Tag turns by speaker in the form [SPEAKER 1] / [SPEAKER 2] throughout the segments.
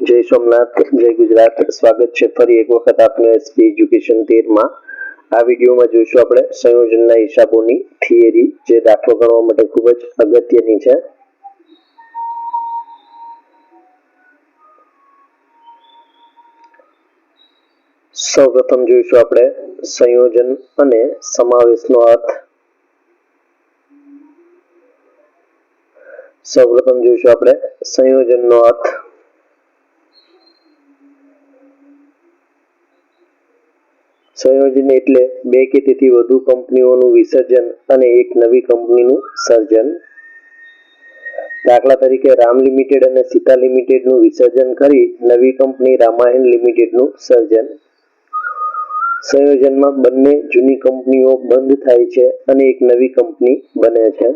[SPEAKER 1] જય સોમનાથ, જય ગુજરાત. સ્વાગત છે ફરી એક વખત આપને એસપી એજ્યુકેશન તેરમાં. આ વિડીયોમાં જોઈશું આપણે સંયોજનના હિસાબોની થિયરી, જે દાખલો ગણવા માટે ખૂબ જ અગત્યની છે. સૌપ્રથમ જોઈશું આપણે સંયોજન અને સમાવેશનો અર્થ. સૌપ્રથમ જોઈશું આપણે સંયોજનનો અર્થ. સંયોજન એટલે બે કે તેથી વધુ કંપનીઓનું વિસર્જન અને એક નવી કંપનીનું સર્જન. દાખલા તરીકે રામ લિમિટેડ અને સીતા લિમિટેડનું વિસર્જન કરી નવી કંપની રામાયણ લિમિટેડનું સર્જન. સંયોજનમાં બંને જૂની કંપનીઓ બંધ થાય છે અને એક નવી કંપની બને છે.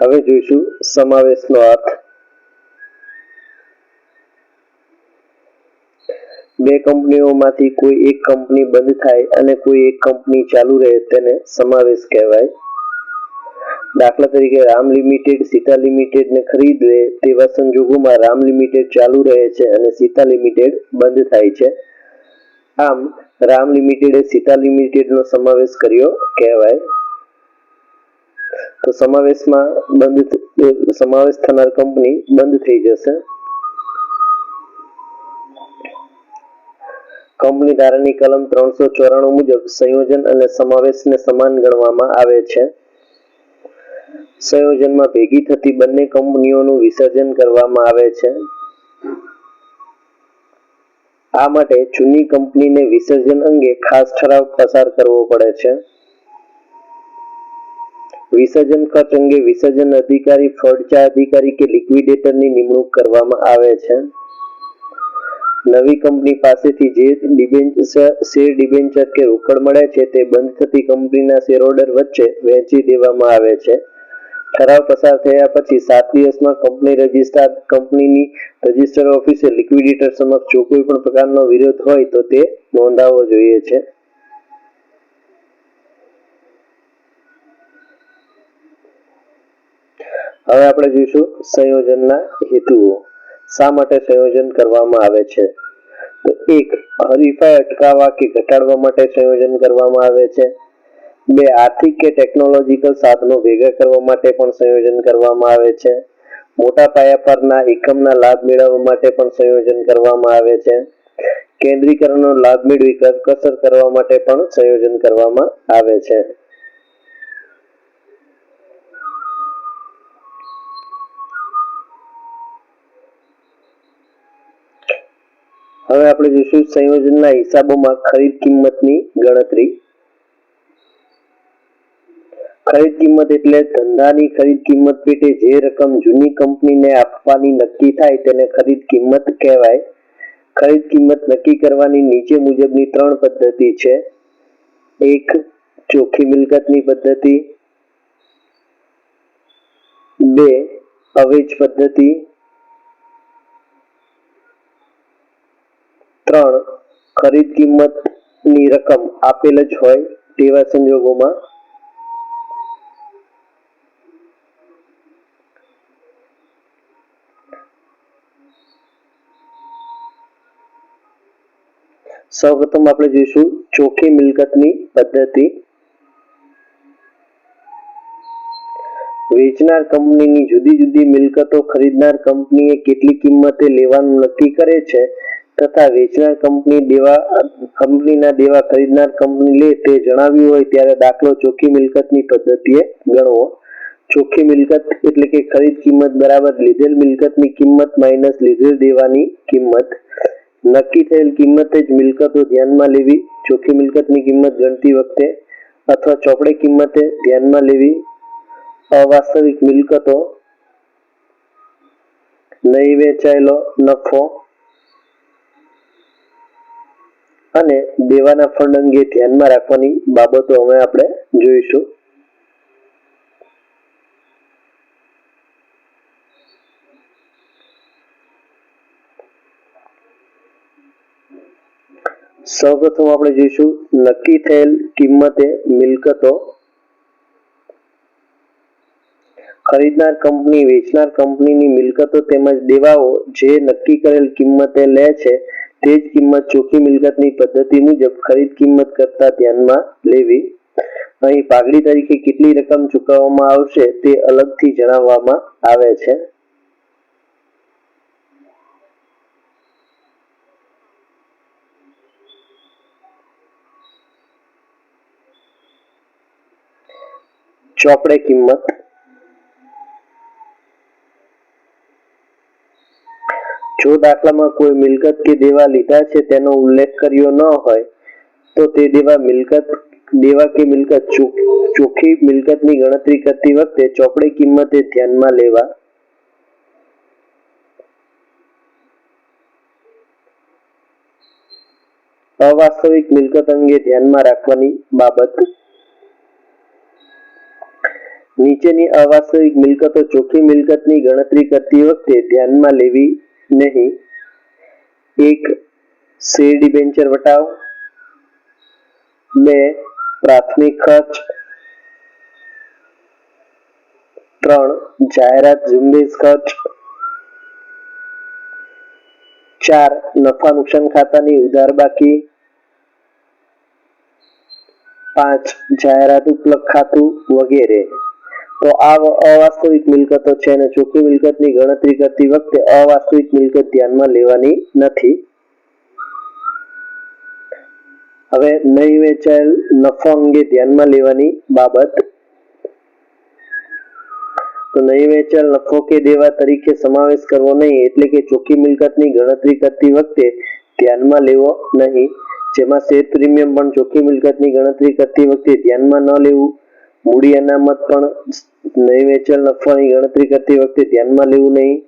[SPEAKER 1] હવે જોઈશું સમાવેશનો અર્થ. બે કંપનીઓમાંથી કોઈ એક કંપની બંધ થાય અને કોઈ એક કંપની ચાલુ રહે તેને સમાવેશ કહેવાય. દાખલા તરીકે રામ લિમિટેડ, સીતા લિમિટેડને ખરીદવે તેવા સંજોગોમાં રામ લિમિટેડ ચાલુ રહે છે અને સીતા લિમિટેડ બંધ થાય છે. આમ, રામ લિમિટેડે સીતા લિમિટેડનો સમાવેશ કર્યો કહેવાય. તો સમાવેશમાં બંધ સમાવેશ થનાર કંપની બંધ થઈ જશે. કંપની ધારાની કલમ ત્રણસો ચોરાણું મુજબ સંયોજન અને સમાવેશને સમાન ગણવામાં આવે છે. સંયોજનમાં ભેગી થતી બંને કંપનીઓનું વિસર્જન કરવામાં આવે છે. આ માટે જૂની કંપનીને વિસર્જન અંગે ખાસ ઠરાવ પસાર કરવો પડે છે. વિસર્જન ખર્ચ અંગે વિસર્જન અધિકારી ફરજા અધિકારી કે લિક્વિડેટરની નિમણૂક કરવામાં આવે છે. નવી કંપની પાસેથી જે ડિબેન્ચર શેર ડિબેન્ચર કે રોકડ મળે છે તે બંધ થતી કંપનીના શેરહોલ્ડર વચ્ચે વહેંચી દેવામાં આવે છે. ઠરાવ પસાર થયા પછી સાત દિવસમાં કંપની રજિસ્ટ્રાર, કંપનીની રજિસ્ટર ઓફિસે લિક્વિડેટર સમક્ષ જો કોઈ પણ પ્રકારનો વિરોધ હોય તો તે નોંધાવવો જોઈએ છે. હવે આપણે જોઈશું સંયોજનના હેતુઓ. શા માટે સંયોજન કરવામાં આવે છે? તો એક, હરીફાઈ અટકાવવા કે ઘટાડવા માટે સંયોજન કરવામાં આવે છે. બે, આર્થિક કે ટેકનોલોજીકલ સાધનો ભેગા કરવા માટે પણ સંયોજન કરવામાં આવે છે. મોટા પાયા પરના એકમના લાભ મેળવવા માટે પણ સંયોજન કરવામાં આવે છે. કેન્દ્રીકરણનો લાભ મેળવી કરકસર કરવા માટે પણ સંયોજન કરવામાં આવે છે. હવે આપણે જોઈશું સંયોજનના હિસાબોમાં ખરીદ કિંમતની ગણતરી. ખરીદ કિંમત એટલે ધંધાની ખરીદ કિંમત પેટે જે રકમ જૂની કંપનીને આપવાની નક્કી થાય તેને ખરીદ કિંમત કહેવાય. ખરીદ કિંમત નક્કી કરવાની નીચે મુજબની ત્રણ પદ્ધતિ છે. એક, ચોખ્ખી મિલકતની પદ્ધતિ. બે, અવેજ પદ્ધતિ. ત્રણ ખરીદ કિંમતની રકમ આપેલ જ હોય તેવા સંજોગોમાં. સૌપ્રથમ આપણે જોઈશું ચોખ્ખી મિલકતની પદ્ધતિ. વેચનાર કંપનીની જુદી જુદી મિલકતો ખરીદનાર કંપનીએ કેટલી કિંમતે લેવાનું નક્કી કરે છે તથા વેચનાર કંપની દેવા, કંપનીના દેવા ખરીદનાર કંપની લે તે જણાવ્યું હોય ત્યારે દાખલો ચોખ્ખી મિલકતની પદ્ધતિએ ગણવો. ચોખ્ખી મિલકત એટલે કે ખરીદ કિંમત બરાબર લીધેલ મિલકતની કિંમત માઇનસ લીધેલ દેવાની કિંમત. નક્કી થયેલ કિંમતે જ મિલકતો ધ્યાનમાં લેવી, ચોખ્ખી મિલકતની કિંમત ગણતી વખતે અથવા ચોપડે કિંમતે ધ્યાનમાં લેવી. અવાસ્તવિક મિલકતો નહીં વેચાયેલો નફો અને દેવાના ફંડ અંગે ધ્યાનમાં રાખવાની બાબતો હવે આપણે જોઈશું. સૌપ્રથમ આપણે જોઈશું, નક્કી થયેલ કિંમતે મિલકતો ખરીદનાર કંપની, વેચનાર કંપનીની મિલકતો તેમજ દેવાઓ જે નક્કી કરેલ કિંમતે લે છે તે જ કિંમત ચોખ્ખી મિલકતની પદ્ધતિ મુજબ ખરીદ કિંમત કરતા ધ્યાનમાં લેવી. અહીં પાઘડી તરીકે કેટલી રકમ ચૂકવવામાં આવશે તે અલગથી જણાવવામાં આવે છે. ચોપડે કિંમત જો દાખલામાં કોઈ મિલકત કે દેવા લીધા છે તેનો ઉલ્લેખ કર્યો ન હોય, તો તે દેવા મિલકત, દેવા કે મિલકત ચોખ્ખી મિલકતની ગણતરી કરતી વખતે ચોપડી કિંમતે ધ્યાનમાં લેવા. અવાસ્તવિક મિલકત અંગે ધ્યાનમાં રાખવાની બાબત. નીચેની અવાસ્તવિક મિલકતો ચોખ્ખી મિલકતની ગણતરી કરતી વખતે ધ્યાનમાં લેવી. નહીં. એક શેર ડિબેન્ચર વટાવ. બે, પ્રાથમિક ખર્ચ. ત્રણ, જાહેરાત ઝુંબેશ ખર્ચ. ચાર, નફા નુકસાન ખાતાની ઉધાર બાકી. પાંચ, જાહેરાત ઉપલબ્ધ ખાતું વગેરે. તો આ અવાસ્તવિક મિલકતો છે અને ચોખ્ખી મિલકતની ગણતરી કરતી વખતે અવાસ્તવિક મિલકત ધ્યાનમાં લેવાની નથી. હવે નહીં વેચાયેલ નફો અંગે ધ્યાનમાં લેવાની બાબત. તો નહીં વેચાયેલ નફો કે દેવા તરીકે સમાવેશ કરવો નહીં, એટલે કે ચોખ્ખી મિલકતની ગણતરી કરતી વખતે ધ્યાનમાં લેવો નહીં. જેમાં શેર પ્રીમિયમ પણ ચોખ્ખી મિલકતની ગણતરી કરતી વખતે ધ્યાનમાં ન લેવું. મૂડી અનામત પણ નહીં વેચાયેલ નફાની ગણતરી કરતી વખતે ધ્યાનમાં લેવું નહીં.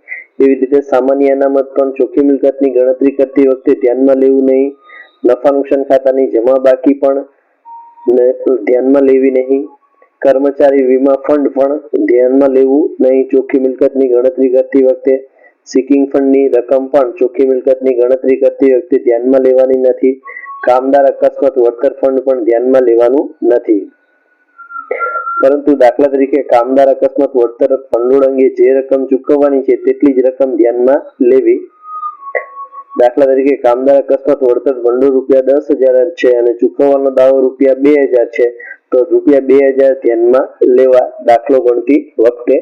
[SPEAKER 1] એવી રીતે સામાન્ય અનામત પણ ચોખ્ખી મિલકતની ગણતરી કરતી વખતે ધ્યાનમાં લેવું નહીં. નફા નુકસાન ખાતાની જમા બાકી પણ ધ્યાનમાં લેવી નહીં. કર્મચારી વીમા ફંડ પણ ધ્યાનમાં લેવું નહીં. ચોખ્ખી મિલકતની ગણતરી કરતી વખતે સિકિંગ ફંડની રકમ પણ ચોખ્ખી મિલકતની ગણતરી કરતી વખતે ધ્યાનમાં લેવાની નથી. કામદાર અકસ્માત વળતર ફંડ પણ ધ્યાનમાં લેવાનું નથી. પરંતુ દાખલા તરીકે કામદાર અકસ્માત વળતર ભંડોળ અંગે જે રકમ ચૂકવવાની છે તેટલી જ રકમ ધ્યાનમાં લેવી. દાખલા તરીકે કામદાર અકસ્માત વળતર ભંડોળ રૂપિયા દસ હજાર છે અને ચૂકવવાનો દાવો રૂપિયા બે હજાર છે, તો રૂપિયા બે હજાર ધ્યાનમાં લેવા દાખલો ગણતી વખતે.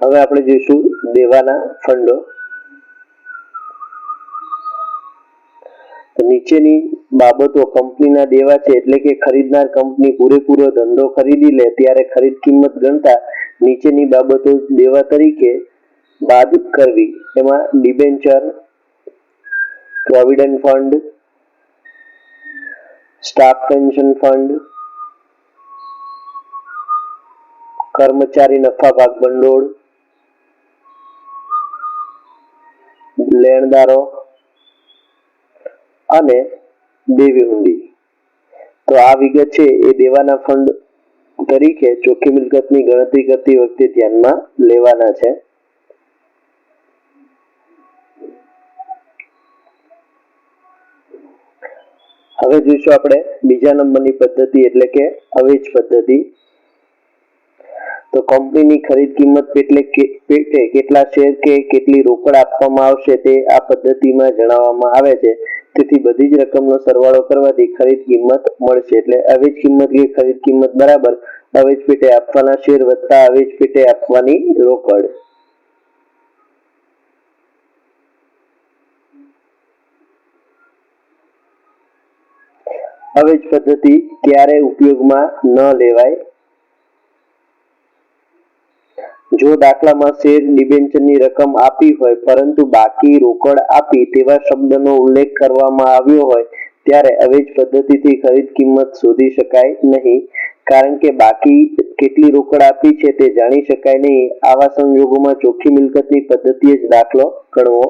[SPEAKER 1] હવે આપણે જોઈશું દેવાના ફંડો તો નીચેની બાબતો કંપનીના દેવા છે એટલે કે ખરીદનાર કંપની પૂરેપૂરો ધંધો ખરીદી લે ત્યારે ખરીદ કિંમત ગણતા નીચેની બાબતો દેવા તરીકે બાદ કરવી. એમાં debenture, provident fund, staff pension fund, કર્મચારી નફા ભાગ ભંડોળ લેણદારો અને દેવી હુંડી તો આ વિગત છે એ દેવાના ફંડ તરીકે ચોખ્ખી મિલકતની ગણતરી કરતી વખતે ધ્યાનમાં લેવાના છે. હવે જોઈશું આપણે બીજા નંબરની પદ્ધતિ એટલે કે અવેજ પદ્ધતિ. તો કંપનીની ખરીદ કિંમત પેટલે પેટે કેટલા શેર કે કેટલી રોકડ આપવામાં આવશે તે આ પદ્ધતિમાં જણાવવામાં આવે છે. તેથી બધી જ રકમનો સરવાળો કરવાથી ખરીદ કિંમત મળશે. એટલે અવેજ કિંમત કે ખરીદ કિંમત બરાબર. અવેજ પેટે આપવાના શેર વત્તા અવેજ પેટે આપવાની રોકડ. અવેજ પદ્ધતિ ક્યારે ઉપયોગમાં ન લેવાય. જો દાખલામાં શેર ડિબેન્ચરની રકમ આપી હોય, પરંતુ બાકી રોકડ આપી તેવા શબ્દનો ઉલ્લેખ કરવામાં આવ્યો હોય, ત્યારે અવેજ પદ્ધતિથી ખરીદ કિંમત શોધી શકાય નહીં. કારણ કે બાકી કેટલી રોકડ આપી છે તે જાણી શકાય નહીં. આવા સંજોગોમાં ચોખ્ખી મિલકતની પદ્ધતિએ જ દાખલો ગણવો.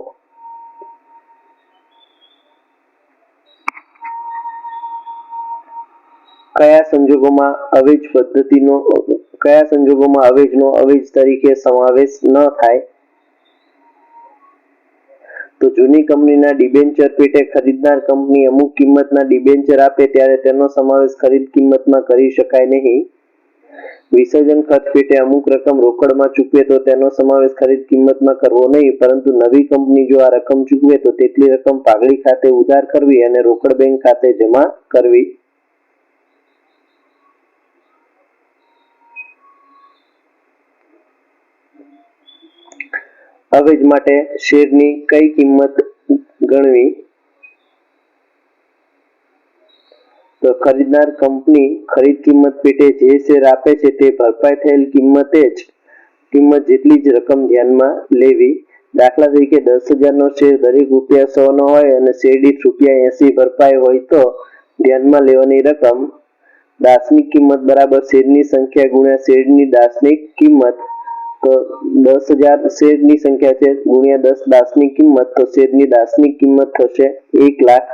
[SPEAKER 1] કયા સંજોગોમાં અવેજ પદ્ધતિનો કયા સંજોગોમાં અવેજનો, અવેજ તરીકે સમાવેશ ન થાય? તો જૂની કંપનીના ડિબેન્ચર પેટે ખરીદનાર કંપની અમુક કિંમતના ડિબેન્ચર આપે ત્યારે તેનો સમાવેશ ખરીદ કિંમતમાં કરી શકાય નહીં. વિસર્જન ખર્ચ પેટે અમુક રકમ રોકડમાં ચૂકવે તો તેનો સમાવેશ ખરીદ કિંમતમાં કરવો નહીં, પરંતુ નવી કંપની જો આ રકમ ચૂકવે તો તેટલી રકમ પાઘડી ખાતે ઉધાર કરવી અને રોકડ બેંક ખાતે જમા કરવી. અવેજ માટે શેરની કઈ કિંમત ગણવી? તો ખરીદનાર કંપની ખરીદ કિંમત પેટે જે શેર આપે છે તે ભરપાઈ થયેલ કિંમતે જ કિંમત જેટલી જ રકમ ધ્યાનમાં લેવી. દાખલા તરીકે દસ હજારનો શેર દરેક રૂપિયા સોનો હોય અને શેર દીઠ રૂપિયા એસી ભરપાઈ હોય તો ધ્યાનમાં લેવાની રકમ દાર્શનિક કિંમત બરાબર શેરની સંખ્યા ગુણ્યા શેરની દાર્શનિક કિંમત તો દસ હજાર શેરની સંખ્યા છે? ગુણ્યા દસ દાસની કિંમત તો શેરની દાસની કિંમત થશે એક લાખ.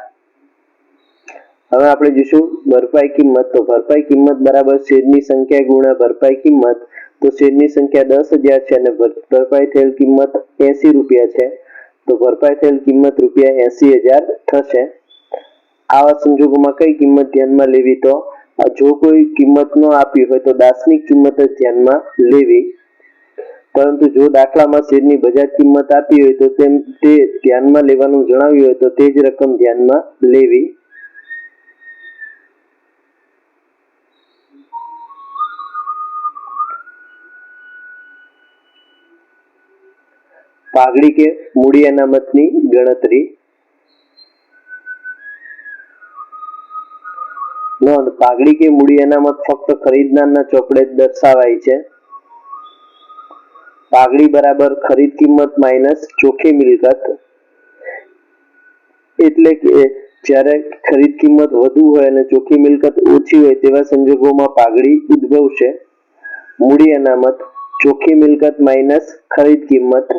[SPEAKER 1] હવે આપણે જોઈશું ભરપાઈ કિંમત. તો ભરપાઈ કિંમત બરાબર શેરની સંખ્યા ગુણ્યા ભરપાઈ કિંમત. તો શેરની સંખ્યા દસ હજાર છે અને ભરપાઈ થયેલ કિંમત એસી રૂપિયા છે. તો ભરપાઈ થયેલ કિંમત રૂપિયા એસી હજાર થશે. આવા સંજોગોમાં કઈ કિંમત ધ્યાનમાં લેવી? તો જો કોઈ કિંમત ન આપી હોય તો દાસની કિંમત જ ધ્યાનમાં લેવી. પરંતુ જો દાખલામાં શેરની બજાર કિંમત આપી હોય તો તેમ તે ધ્યાનમાં લેવાનું જણાવ્યું હોય તો તે જ રકમ ધ્યાનમાં લેવી. પાઘડી કે મૂડી અનામતની ગણતરી. નોંધ, પાઘડી કે મૂડી અનામત ફક્ત ખરીદનારના ચોપડે દર્શાવાય છે. પાઘડી બરાબર ખરીદ કિંમત માઇનસ ચોખ્ખી મિલકત. એટલે કે જ્યારે ખરીદ કિંમત વધુ હોય અને ચોખ્ખી મિલકત ઓછી હોય તેવા સંજોગોમાં પાઘડી ઉદ્ભવશે. મૂડી અનામત, ચોખ્ખી મિલકત માઇનસ ખરીદ કિંમત.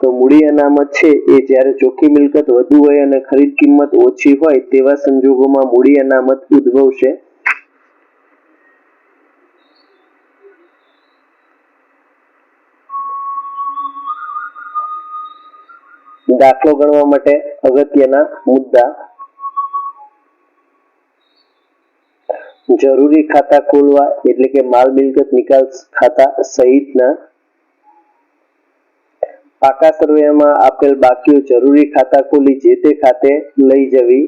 [SPEAKER 1] તો મૂડી અનામત છે એ જ્યારે ચોખ્ખી મિલકત વધુ હોય અને ખરીદ કિંમત ઓછી હોય તેવા સંજોગોમાં મૂડી અનામત ઉદ્ભવશે. દાખલો ગણવા માટે અગત્યના મુદ્દા. જરૂરી ખાતા ખોલવા એટલે કે માલ મિલકત નિકાલ ખાતા સહિતના. પાકા સર્વેમાં આપેલ બાકીઓ જરૂરી ખાતા ખોલી જે તે ખાતે લઈ જવી.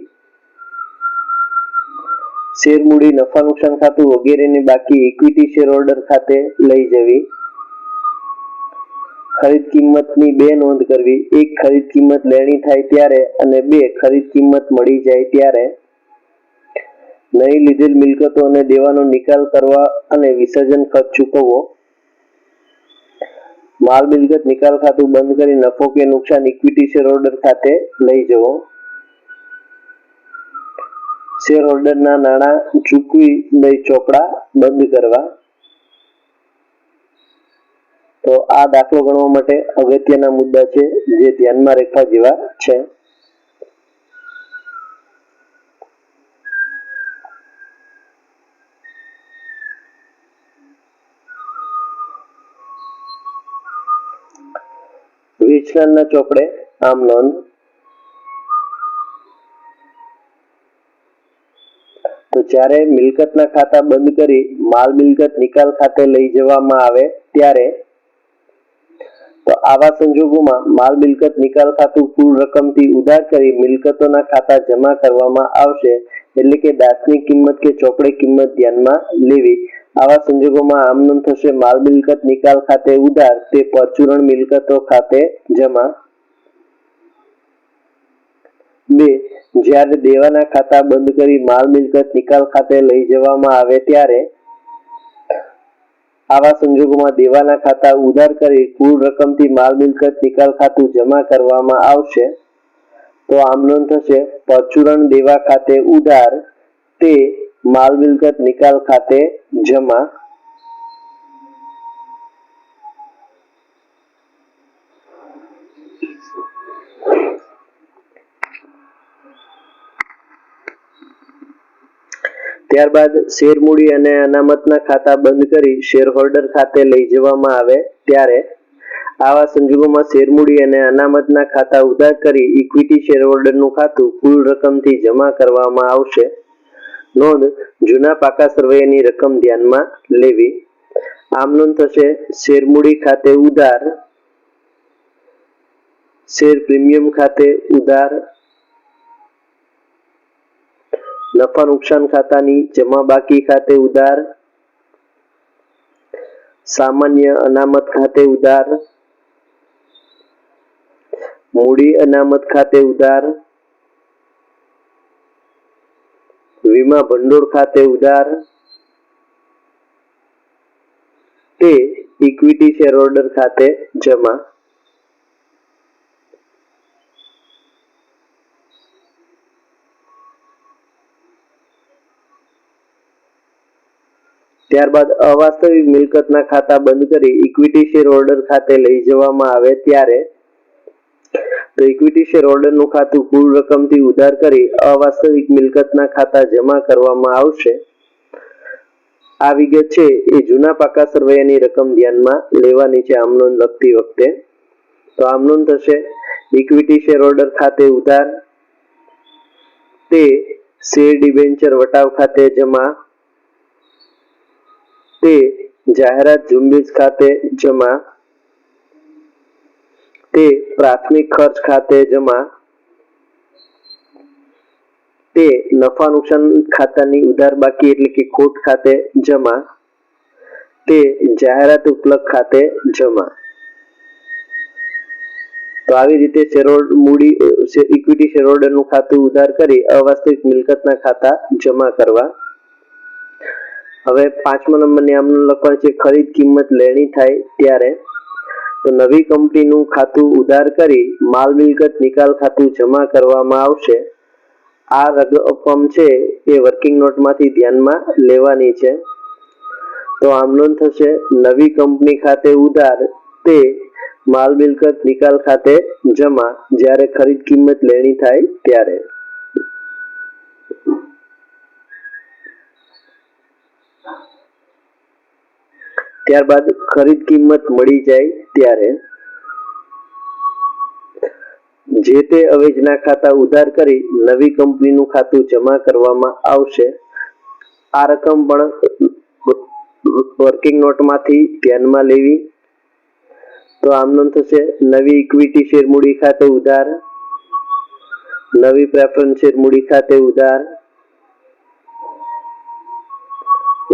[SPEAKER 1] શેર મૂડી નફા નુકસાન ખાતું વગેરેની બાકી ઇક્વિટી શેર હોલ્ડર ખાતે લઈ જવી. ખરીદ કિંમતની બે નોંધ કરવી. એક ખરીદ કિંમત લેણી થાય ત્યારે અને બે ખરીદ કિંમત મળી જાય ત્યારે. નહીં લીધેલ મિલકતો અને દેવાનો નિકાલ કરવા અને વિસર્જન ખર્ચ ચૂકવવો. માલ મિલકત નિકાલ ખાતું બંધ કરી નફો કે નુકસાન ઇક્વિટી શેર હોલ્ડર ખાતે લઈ જવો. શેર હોલ્ડરના નાણાં ચૂકવી દઈ ચોપડા બંધ કરવા. તો આ દાખલો ગણવા માટે અગત્યના મુદ્દા છે જે ધ્યાનમાં રાખવા જેવા છે. વેચનારના ચોપડે આમ નોંધ. તો જ્યારે મિલકતના ખાતા બંધ કરી માલ મિલકત નિકાલ ખાતે લઈ જવામાં આવે ત્યારે તો આવા સંજોગોમાં માલ મિલકત નિકાલ ખાતું કુલ રકમથી ઉધાર કરી મિલકતોના ખાતા જમા કરવામાં આવશે, એટલે કે દાસની કિંમત કે ચોપડે કિંમત ધ્યાનમાં લેવી. આવા સંજોગોમાં આમ નોંધ થશે, માલ મિલકત નિકાલ ખાતે ઉધાર તે પરચુરણ મિલકતો ખાતે જમા. બે, જ્યારે દેવાના ખાતા બંધ કરી માલ મિલકત નિકાલ ખાતે લઈ જવામાં આવે ત્યારે આવા સંજોગોમાં દેવાના ખાતા ઉધાર કરી કુલ રકમથી માલ મિલકત નિકાલ ખાતું જમા કરવામાં આવશે. તો આમ નોંધ થશે, પરચુરણ દેવા ખાતે ઉધાર તે માલ મિલકત નિકાલ ખાતે જમા ત્યારબાદ શેર મૂડી અને અનામતના ખાતા બંધ કરી શેર હોલ્ડર ખાતે લઈ જવામાં આવે ત્યારે આવા સંજોગોમાં શેરમૂડી અને અનામતના ખાતા ઉધાર કરી ઇક્વિટી શેરહોલ્ડરનું ખાતું કુલ રકમથી જમા કરવામાં આવશે. નોંધ, જૂના પાકા સર્વેની રકમ ધ્યાનમાં લેવી. આમ નોંધ થશે શેરમૂડી ખાતે ઉધાર, શેર પ્રીમિયમ ખાતે ઉધાર નફા નુકસાન ખાતાની જમા બાકી ખાતે ઉધાર, સામાન્ય અનામત ખાતે ઉધાર, મૂડી અનામત ખાતે ઉધાર, વીમા ભંડોળ ખાતે ઉધાર તે ઇક્વિટી શેર ઓર્ડર ખાતે જમા. ત્યારબાદ અવાસ્તવિક મિલકતના ખાતા બંધ કરી ઇક્વિટી શેર હોલ્ડર ખાતે લઈ જવામાં આવે ત્યારે તો ઇક્વિટી શેર હોલ્ડરનું ખાતું કુલ રકમથી ઉધાર કરી અવાસ્તવિક મિલકતના ખાતા જમા કરવામાં આવશે. આ વિગત છે એ જૂના પાકા સરવૈયાની રકમ ધ્યાનમાં લેવાની છે આમ લખતી વખતે. તો આમ થશે ઇક્વિટી શેર હોલ્ડર ખાતે ઉધાર. તે શેર ડિબેન્ચર વટાવ ખાતે જમા તે જાહેરાત ઝુંબેશ ખાતે જમા, તે પ્રાથમિક ખર્ચ ખાતે જમા, તે નફા નુકસાન ખાતાની ઉધાર બાકી એટલે કે ખોટ ખાતે જમા, તે જાહેરાત ઉપલબ્ધ ખાતે જમા. તો આવી રીતે શેરહોલ્ડ મૂડી ઇક્વિટી શેરહોલ્ડરનું ખાતું ઉધાર કરી અવાસ્તવિક મિલકતના ખાતા જમા કરવા હવે પાંચમા નંબરની આમનું લખવાનું છે, ખરીદ કિંમત લેણી થાય ત્યારે. તો નવી કંપનીનું ખાતું ઉધાર કરી માલ મિલકત નિકાલ ખાતું જમા કરવામાં આવશે. આ રકમ છે, એ વર્કિંગ નોટમાંથી ધ્યાનમાં લેવાની છે. તો આમ નોંધ થશે, નવી કંપની ખાતે ઉધાર તે માલ મિલકત નિકાલ ખાતે જમા જ્યારે ખરીદ કિંમત લેણી થાય ત્યારે. ત્યારબાદ ખરીદ કિંમત મળી જાય ત્યારે જે તે અવેજના ખાતા ઉધાર કરી નવી કંપનીનું ખાતું જમા કરવામાં આવશે. આ રકમ પણ વર્કિંગ નોટમાંથી ધ્યાનમાં લેવી. તો આમ નોંધ થશે, નવી ઇક્વિટી શેર મૂડી ખાતે ઉધાર, નવી પ્રેફરન્સ શેર મૂડી ખાતે ઉધાર,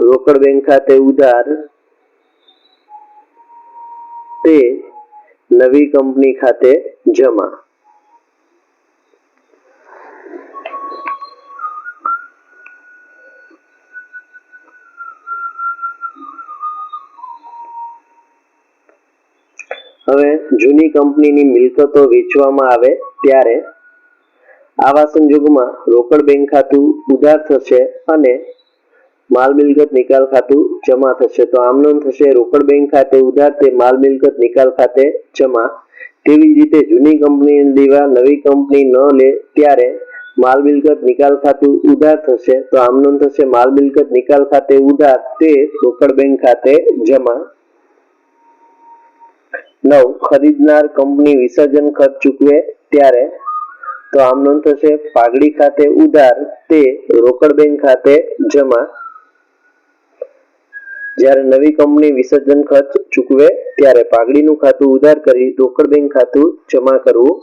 [SPEAKER 1] રોકડ બેંક ખાતે ઉધાર તે નવી કંપની ખાતે જમા. હવે જૂની કંપનીની મિલકતો વેચવામાં આવે ત્યારે આવા સંજોગોમાં રોકડ બેંક ખાતું ઉધાર થશે અને માલ મિલકત નિકાલ ખાતું જમા થશે. તો આમ થશે રોકડ બેંક ખાતે ઉધાર તે માલ મિલકત નિકાલ ખાતે જમા. તેવી જ રીતે જૂની કંપની લેવા નવી કંપની ન લે ત્યારે માલ મિલકત નિકાલ ખાતું ઉધાર થશે. તો આમ થશે માલ મિલકત નિકાલ ખાતે ઉધાર તે રોકડ બેંક ખાતે જમા. નવ, ખરીદનાર કંપની વિસર્જન ખર્ચ ચૂકવે ત્યારે તો આમ થશે પાઘડી ખાતે ઉધાર તે રોકડ બેંક ખાતે જમા. જ્યારે નવી કંપની વિસર્જન ખર્ચ ચૂકવે, ત્યારે પાઘડીનું ખાતું ઉધાર કરી રોકડ બેંક ખાતું જમા કરવું.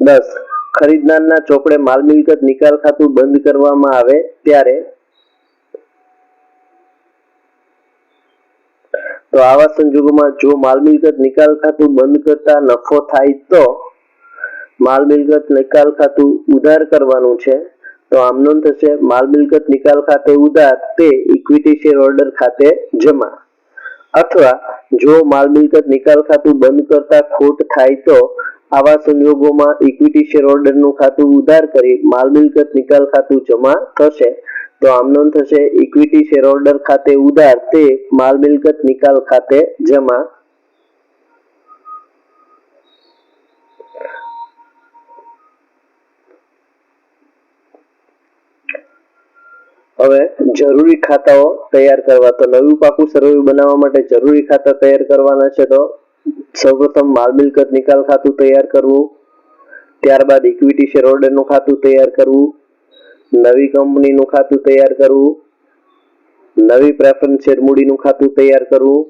[SPEAKER 1] દસ, ખરીદનારના ચોપડે માલ મિલકત નિકાલ ખાતું બંધ કરવામાં આવે ત્યારે. તો આવા સંજોગોમાં જો માલ મિલકત નિકાલ ખાતું બંધ કરતા નફો થાય તો માલ મિલકત નિકાલ ખાતું ઉધાર કરવાનું છે. તો આમનો થશે, માલ મિલકત નિકાલ ખાતે ઉધાર તે ઇક્વિટી શેર હોલ્ડર ખાતે જમા. અથવા જો માલ મિલકત નિકાલ ખાતું બંધ કરતા ખોટ થાય તો આવા સંજોગોમાં ઇક્વિટી શેર હોલ્ડરનું ખાતું ઉધાર કરી માલ મિલકત નિકાલ ખાતું જમા થશે. તો આમનો થશે ઇક્વિટી શેર હોલ્ડર ખાતે ઉધાર તે માલ મિલકત નિકાલ ખાતે જમા હવે જરૂરી ખાતાઓ તૈયાર કરવા તો નવું પાકું સરવૈયું બનાવવા માટે જરૂરી ખાતા તૈયાર કરવાના છે તો સૌપ્રથમ માલ મિલકત નિકાલ ખાતું તૈયાર કરવું, ત્યારબાદ ઇક્વિટી શેર હોલ્ડરનું ખાતું તૈયાર કરવું, નવી કંપનીનું ખાતું તૈયાર કરવું, નવી પ્રેફરન્સ શેર મૂડીનું ખાતું તૈયાર કરવું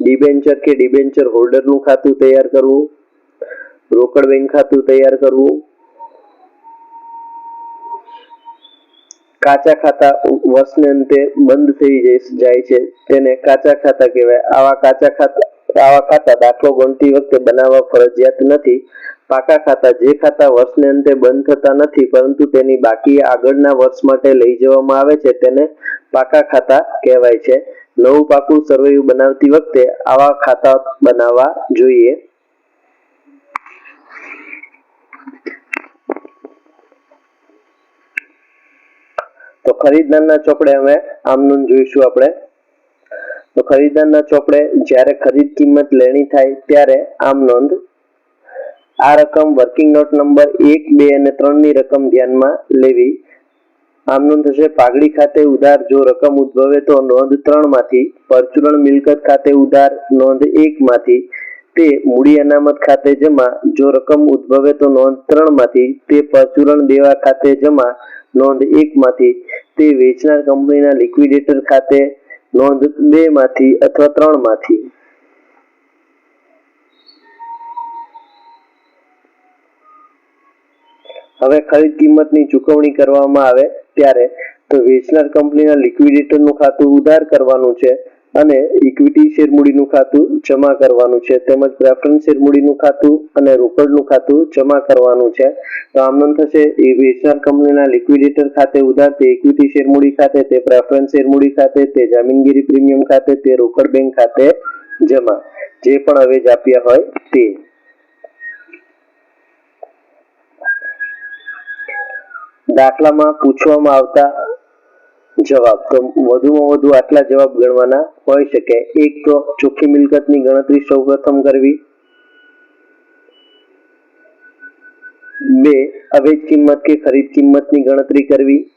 [SPEAKER 1] ડિબેન્ચર કે ડિબેન્ચર હોલ્ડરનું ખાતું તૈયાર કરવું, રોકડ બેંક ખાતું તૈયાર કરવું કાચા ખાતા વર્ષને અંતે બંધ થઈ જાય છે. તેને કાચા ખાતા કહેવાય. આવા કાચા ખાતા, આવા ખાતા દાખલો ગણતી વખતે બનાવવા ફરજિયાત નથી. પાકા ખાતા જે ખાતા વર્ષને અંતે બંધ થતા નથી, પરંતુ તેની બાકી આગળના વર્ષ માટે લઈ જવામાં આવે છે તેને પાકા ખાતા કહેવાય છે. નવું પાકું સરવૈયું બનાવતી વખતે આવા ખાતા બનાવવા જોઈએ. તો ખરીદદારના ચોપડે હવે આમ જોઈશું આપણે. તો ખરીદદારના ચોપડે જ્યારે ખરીદ કિંમત લેણી થાય ત્યારે આમ નોંધ. આ રકમ વર્કિંગ નોટ નંબર એક, બે અને ત્રણની રકમ ધ્યાનમાં લેવી. આમ નોંધ થશે પાઘડી ખાતે ઉધાર જો રકમ ઉદ્ભવે તો નોંધ ત્રણમાંથી પરચુરણ મિલકત ખાતે ઉધાર નોંધ એક માંથી તે મૂડી અનામત ખાતે જમા. જો રકમ ઉદ્ભવે તો નોંધ ત્રણમાંથી તે પરચુરણ દેવા ખાતે જમા. નોંધ એક માંથી તે વેચનાર કંપનીના લિક્વિડેટર ખાતે, નોંધ બે માંથી અથવા ત્રણમાંથી હવે ખરીદ કિંમતની ચૂકવણી કરવામાં આવે ત્યારે તો વેચનાર કંપનીના લિક્વિડેટરનું ખાતું ઉધાર કરવાનું છે અને ઇક્વિટી શેરમૂડીનું ખાતું જમા કરવાનું છે. તેમજ પ્રેફરન્સ શેરમૂડીનું ખાતું અને રોકડનું ખાતું જમા કરવાનું છે. તો આમનું થશે, એ વેચનાર કંપનીના લિક્વિડેટર ખાતે ઉધાર, તે ઇક્વિટી શેરમૂડી ખાતે, તે પ્રેફરન્સ શેરમૂડી ખાતે, તે જામીનગીરી પ્રીમિયમ ખાતે, તે રોકડ બેંક ખાતે જમા. જે પણ અવેજ આપ્યા હોય તે. દાખલામાં પૂછવામાં આવતા જવાબ. તો વધુમાં વધુ આટલા જવાબ ગણવાના હોઈ શકે. એક તો ચોખ્ખી મિલકતની ગણતરી સૌ પ્રથમ કરવી. બે, અવેજ કિંમત કે ખરીદ કિંમતની ગણતરી કરવી.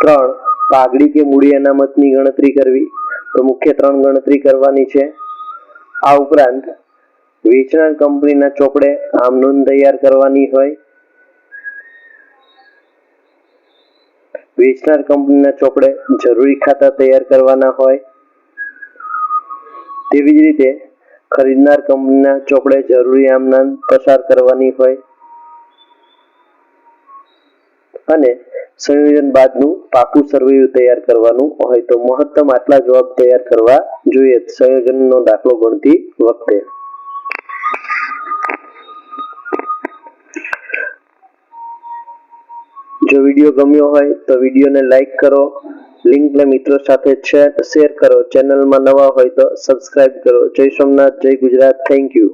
[SPEAKER 1] ત્રણ, પાઘડી કે મૂડી અનામતની ગણતરી કરવી. તો મુખ્ય ત્રણ ગણતરી કરવાની છે. આ ઉપરાંત વેચનાર કંપનીના ચોપડે આમ નોંધ તૈયાર કરવાની હોય. વેચનાર કંપનીના ચોપડે જરૂરી ખાતા તૈયાર કરવાના હોય, તેવી જ રીતે ખરીદનાર કંપનીના ચોપડે જરૂરી આમનાન પસાર કરવાની હોય અને સંયોજન બાદનું પાકું સરવૈયું તૈયાર કરવાનું હોય. તો મહત્તમ આટલા જવાબ તૈયાર કરવા જોઈએ. સંયોજનનો દાખલો ગણતી વખતે. જો વીડિયો ગમ્યો હોય તો વિડીયોને લાઈક કરો, લિંકને મિત્રો સાથે શેર કરો. ચેનલમાં નવા હોય તો સબસ્ક્રાઇબ કરો. જય સોમનાથ, જય ગુજરાત. Thank you